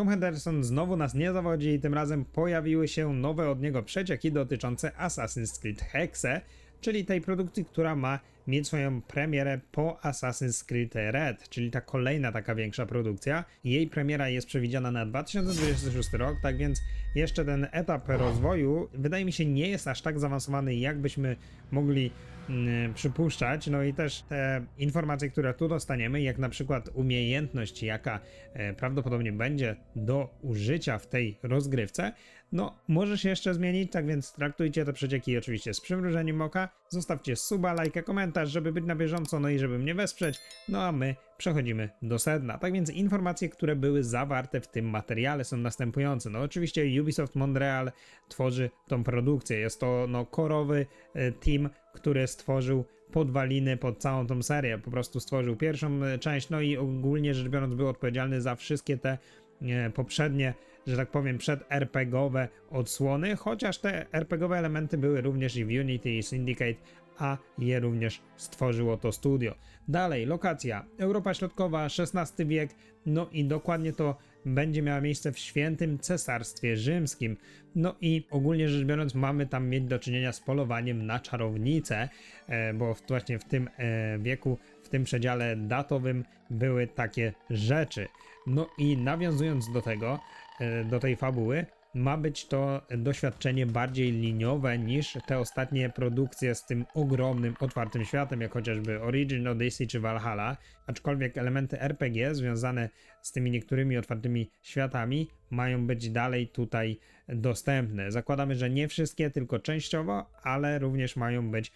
Tom Henderson znowu nas nie zawodzi i tym razem pojawiły się nowe od niego przecieki dotyczące Assassin's Creed Hexe, czyli tej produkcji, która ma mieć swoją premierę po Assassin's Creed Red, czyli ta kolejna taka większa produkcja. Jej premiera jest przewidziana na 2026 rok, tak więc jeszcze ten etap rozwoju wydaje mi się nie jest aż tak zaawansowany, jakbyśmy mogli mm, przypuszczać. No i też te informacje, które tu dostaniemy, jak na przykład umiejętność, jaka e, prawdopodobnie będzie do użycia w tej rozgrywce, no może się jeszcze zmienić, tak więc traktujcie te przecieki oczywiście z przymrużeniem oka. Zostawcie suba, lajka, komentarz, żeby być na bieżąco, no i żeby mnie wesprzeć. No a my przechodzimy do sedna. Tak więc informacje, które były zawarte w tym materiale są następujące. No oczywiście Ubisoft Montreal tworzy tą produkcję. Jest to no korowy e, team, który stworzył podwaliny pod całą tą serię. Po prostu stworzył pierwszą e, część, no i ogólnie rzecz biorąc był odpowiedzialny za wszystkie te e, poprzednie, że tak powiem, przed RPGowe odsłony, chociaż te RPGowe elementy były również i w Unity i Syndicate, a je również stworzyło to studio. Dalej, lokacja Europa Środkowa, XVI wiek, no i dokładnie to będzie miało miejsce w świętym cesarstwie rzymskim. No i ogólnie rzecz biorąc, mamy tam mieć do czynienia z polowaniem na czarownicę, e, bo właśnie w tym e, wieku, w tym przedziale datowym były takie rzeczy. No i nawiązując do tego, e, do tej fabuły, ma być to doświadczenie bardziej liniowe niż te ostatnie produkcje z tym ogromnym, otwartym światem, jak chociażby Origin, Odyssey czy Valhalla. Aczkolwiek elementy RPG związane z tymi niektórymi otwartymi światami mają być dalej tutaj dostępne. Zakładamy, że nie wszystkie, tylko częściowo, ale również mają być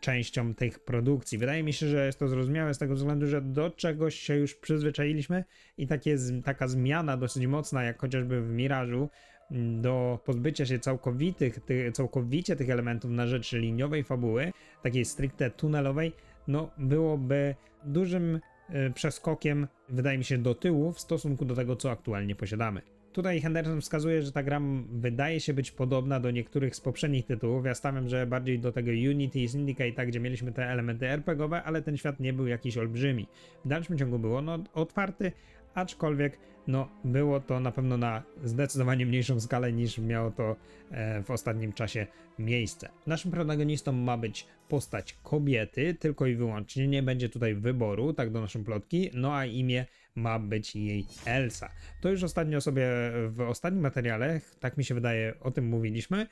częścią tych produkcji. Wydaje mi się, że jest to zrozumiałe z tego względu, że do czegoś się już przyzwyczailiśmy i taka zmiana dosyć mocna, jak chociażby w Mirażu, mm, do pozbycia się całkowitych, ty, całkowicie tych elementów na rzecz liniowej fabuły, takiej stricte tunelowej, no byłoby dużym przeskokiem, wydaje mi się, do tyłu w stosunku do tego, co aktualnie posiadamy. Tutaj Henderson wskazuje, że ta gra wydaje się być podobna do niektórych z poprzednich tytułów. Ja stawiam, że bardziej do tego Unity i Syndicate, tak, gdzie mieliśmy te elementy RPGowe, ale ten świat nie był jakiś olbrzymi. W dalszym ciągu było no, otwarty, aczkolwiek no, było to na pewno na zdecydowanie mniejszą skalę niż miało to e, w ostatnim czasie miejsce. Naszym protagonistą ma być postać kobiety, tylko i wyłącznie, nie będzie tutaj wyboru, tak donoszą plotki, no a imię ma być jej Elsa. To już ostatnio sobie w ostatnim materiale, tak mi się wydaje, o tym mówiliśmy,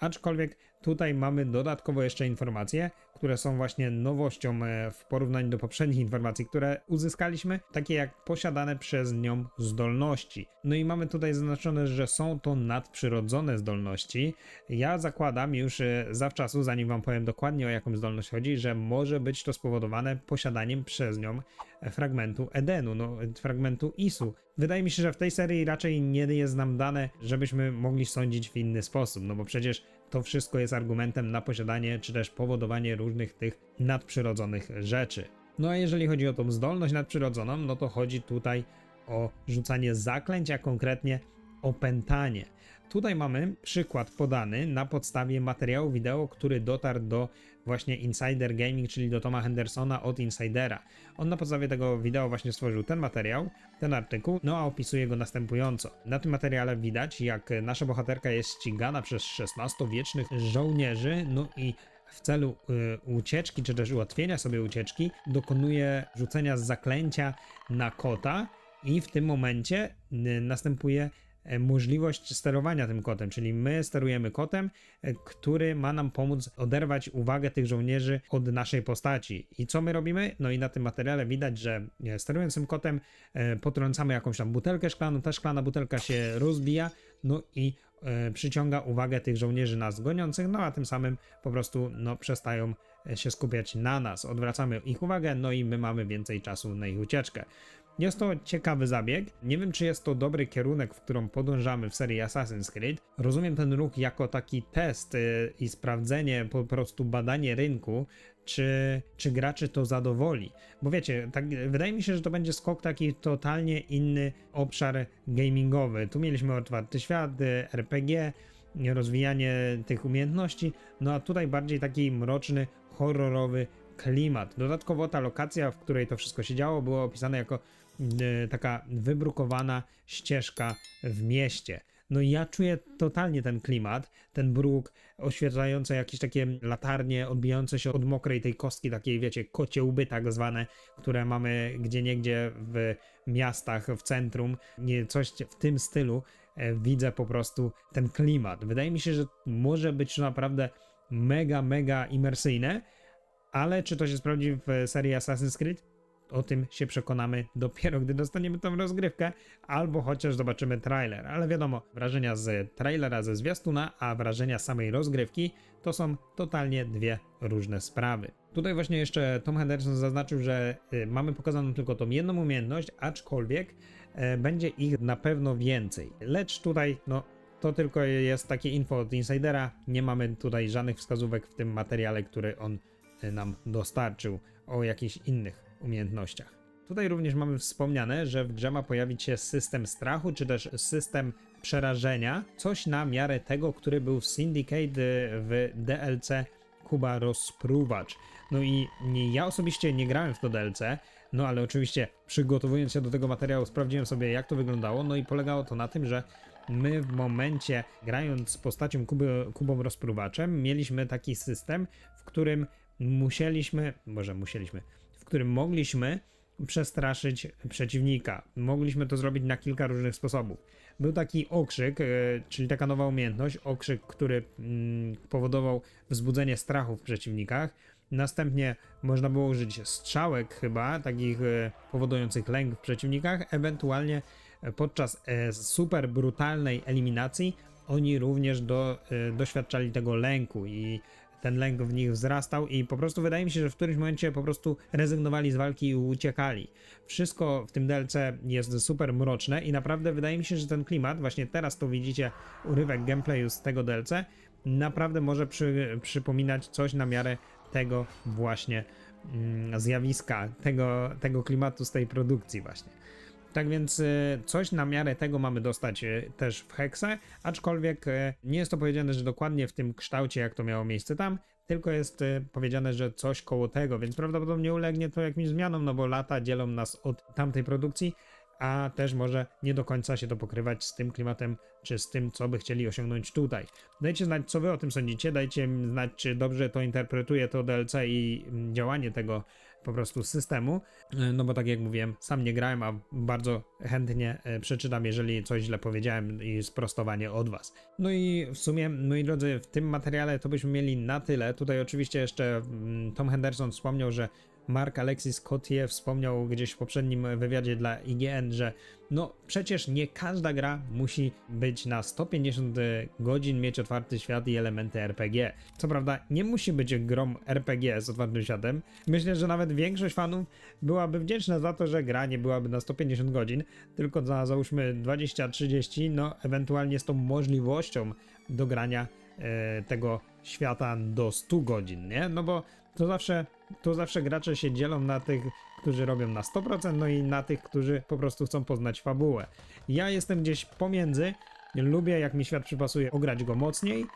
aczkolwiek tutaj mamy dodatkowo jeszcze informacje, które są właśnie nowością e, w porównaniu do poprzednich informacji, które uzyskaliśmy, takie jak posiadane przez nią zdolności. No i mamy tutaj zaznaczone, że są to nadprzyrodzone zdolności. Ja zakładam już e, zawczasu, zanim wam powiem dokładnie o jaką zdolność chodzi, że może być to spowodowane posiadaniem przez nią e, fragmentu Edenu, no fragmentu Isu. Wydaje mi się, że w tej serii raczej nie jest nam dane, żebyśmy mogli sądzić w inny sposób, no bo przecież to wszystko jest argumentem na posiadanie czy też powodowanie różnych tych nadprzyrodzonych rzeczy. No a jeżeli chodzi o tą zdolność nadprzyrodzoną, no to chodzi tutaj o rzucanie zaklęć, a konkretnie opętanie. Tutaj mamy przykład podany na podstawie materiału wideo, który dotarł do właśnie Insider Gaming, czyli do Toma Hendersona od Insidera. On na podstawie tego wideo właśnie stworzył ten materiał, ten artykuł, no a opisuje go następująco. Na tym materiale widać, jak nasza bohaterka jest ścigana przez XVI-wiecznych żołnierzy, no i w celu y, ucieczki, czy też ułatwienia sobie ucieczki, dokonuje rzucenia zaklęcia na kota i w tym momencie y, następuje możliwość sterowania tym kotem, czyli my sterujemy kotem, e, który ma nam pomóc oderwać uwagę tych żołnierzy od naszej postaci. I co my robimy? No i na tym materiale widać, że e, sterując tym kotem e, potrącamy jakąś tam butelkę szklaną, ta szklana butelka się rozbija, no i e, przyciąga uwagę tych żołnierzy nas goniących, no a tym samym po prostu no, przestają e, się skupiać na nas. Odwracamy ich uwagę, no i my mamy więcej czasu na ich ucieczkę. Jest to ciekawy zabieg. Nie wiem, czy jest to dobry kierunek, w którą podążamy w serii Assassin's Creed. Rozumiem ten ruch jako taki test y, i sprawdzenie, po prostu badanie rynku, czy, czy graczy to zadowoli. Bo wiecie, tak, wydaje mi się, że to będzie skok taki totalnie inny obszar gamingowy. Tu mieliśmy otwarty świat, y, RPG, rozwijanie tych umiejętności, no a tutaj bardziej taki mroczny, horrorowy klimat. Dodatkowo ta lokacja, w której to wszystko się działo, była opisana jako taka wybrukowana ścieżka w mieście. No i ja czuję totalnie ten klimat, ten bruk oświetlające jakieś takie latarnie odbijające się od mokrej tej kostki, takiej wiecie, kocie łby tak zwane, które mamy gdzie niegdzie w miastach, w centrum, nie, coś w tym stylu. E, widzę po prostu ten klimat. Wydaje mi się, że może być to naprawdę mega, mega imersyjne, ale czy to się sprawdzi w serii Assassin's Creed? O tym się przekonamy dopiero, gdy dostaniemy tą rozgrywkę, albo chociaż zobaczymy trailer. Ale wiadomo, wrażenia z trailera, ze zwiastuna, a wrażenia samej rozgrywki to są totalnie dwie różne sprawy. Tutaj właśnie jeszcze Tom Henderson zaznaczył, że y, mamy pokazaną tylko tą jedną umiejętność, aczkolwiek e, będzie ich na pewno więcej. Lecz tutaj, no, to tylko jest takie info od insidera. Nie mamy tutaj żadnych wskazówek w tym materiale, który on y, nam dostarczył o jakichś innych umiejętnościach. Tutaj również mamy wspomniane, że w grze ma pojawić się system strachu, czy też system przerażenia, coś na miarę tego, który był w Syndicate w DLC Kuba Rozpruwacz. No i nie, ja osobiście nie grałem w to DLC, no ale oczywiście przygotowując się do tego materiału sprawdziłem sobie jak to wyglądało, no i polegało to na tym, że my w momencie grając z postacią Kuby, Kubą Rozpruwaczem mieliśmy taki system, w którym musieliśmy, może musieliśmy, którym mogliśmy przestraszyć przeciwnika. Mogliśmy to zrobić na kilka różnych sposobów. Był taki okrzyk, e, czyli taka nowa umiejętność, okrzyk, który mm, powodował wzbudzenie strachu w przeciwnikach. Następnie można było użyć strzałek chyba, takich e, powodujących lęk w przeciwnikach, ewentualnie e, podczas super brutalnej eliminacji oni również do, doświadczali tego lęku i ten lęk w nich wzrastał i po prostu wydaje mi się, że w którymś momencie po prostu rezygnowali z walki i uciekali. Wszystko w tym DLC jest super mroczne i naprawdę wydaje mi się, że ten klimat, właśnie teraz to widzicie urywek gameplayu z tego DLC, naprawdę może przy, przypominać coś na miarę tego właśnie mm, zjawiska, tego, tego klimatu z tej produkcji właśnie. Tak więc y, coś na miarę tego mamy dostać y, też w Hexe, aczkolwiek y, nie jest to powiedziane, że dokładnie w tym kształcie, jak to miało miejsce tam, tylko jest powiedziane, że coś koło tego, więc prawdopodobnie ulegnie to jakimś zmianom, no bo lata dzielą nas od tamtej produkcji, a też może nie do końca się to pokrywać z tym klimatem, czy z tym, co by chcieli osiągnąć tutaj. Dajcie znać, co wy o tym sądzicie, dajcie znać, czy dobrze to interpretuje to DLC i mm, działanie tego po prostu systemu, e, no bo tak jak mówiłem, sam nie grałem, a bardzo chętnie e, przeczytam, jeżeli coś źle powiedziałem i sprostowanie od was. No i w sumie, moi drodzy, w tym materiale to byśmy mieli na tyle. Tutaj oczywiście jeszcze mm, Tom Henderson wspomniał, że Mark Alexis Cotier wspomniał gdzieś w poprzednim wywiadzie dla IGN, że no przecież nie każda gra musi być na 150 godzin, mieć otwarty świat i elementy RPG. Co prawda nie musi być grom RPG z otwartym światem. Myślę, że nawet większość fanów byłaby wdzięczna za to, że gra nie byłaby na 150 godzin, tylko za załóżmy 20-30, no ewentualnie z tą możliwością do grania tego świata do 100 godzin, nie? No bo to zawsze, to zawsze gracze się dzielą na tych, którzy robią na 100%, no i na tych, którzy po prostu chcą poznać fabułę. Ja jestem gdzieś pomiędzy, lubię jak mi świat przypasuje ograć go mocniej,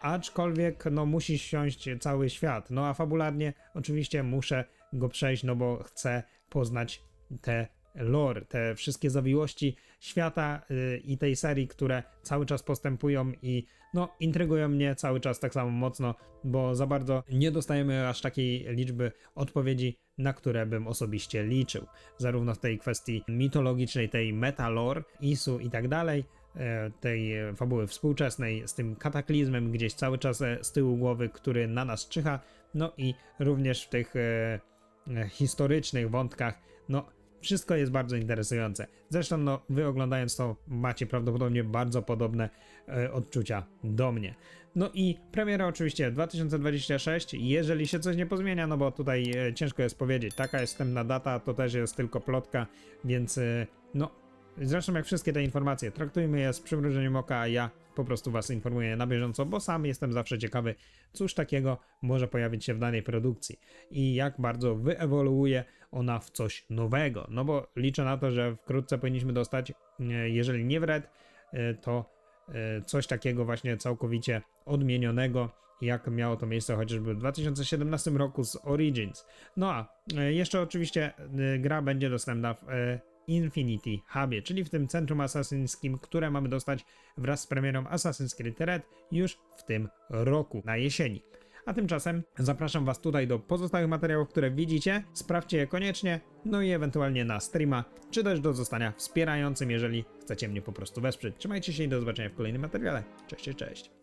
aczkolwiek no musi siąść cały świat. No a fabularnie oczywiście muszę go przejść, no bo chcę poznać te lore, te wszystkie zawiłości świata yy, i tej serii, które cały czas postępują i no intrygują mnie cały czas tak samo mocno, bo za bardzo nie dostajemy aż takiej liczby odpowiedzi, na które bym osobiście liczył. Zarówno w tej kwestii mitologicznej, tej metalore, isu i tak dalej, e, tej fabuły współczesnej z tym kataklizmem gdzieś cały czas e, z tyłu głowy, który na nas czyha, no i również w tych historycznych wątkach, no wszystko jest bardzo interesujące. Zresztą, no, wy oglądając to macie prawdopodobnie bardzo podobne e, odczucia do mnie. No i premiera oczywiście 2026, jeżeli się coś nie pozmienia, no bo tutaj e, ciężko jest powiedzieć. Taka jest wstępna data, to też jest tylko plotka, więc e, no, zresztą jak wszystkie te informacje, traktujmy je z przymrużeniem oka, a ja po prostu Was informuję na bieżąco, bo sam jestem zawsze ciekawy, cóż takiego może pojawić się w danej produkcji i jak bardzo wyewoluuje ona w coś nowego. No bo liczę na to, że wkrótce powinniśmy dostać, e, jeżeli nie w Red, e, to e, coś takiego właśnie całkowicie odmienionego, jak miało to miejsce chociażby w 2017 roku z Origins. No a jeszcze oczywiście gra będzie dostępna w Infinity Hubie, czyli w tym centrum asasyńskim, które mamy dostać wraz z premierą Assassin's Creed Red już w tym roku, na jesieni. A tymczasem zapraszam Was tutaj do pozostałych materiałów, które widzicie. Sprawdźcie je koniecznie, no i ewentualnie na streama, czy też do zostania wspierającym, jeżeli chcecie mnie po prostu wesprzeć. Trzymajcie się i do zobaczenia w kolejnym materiale. Cześć, cześć.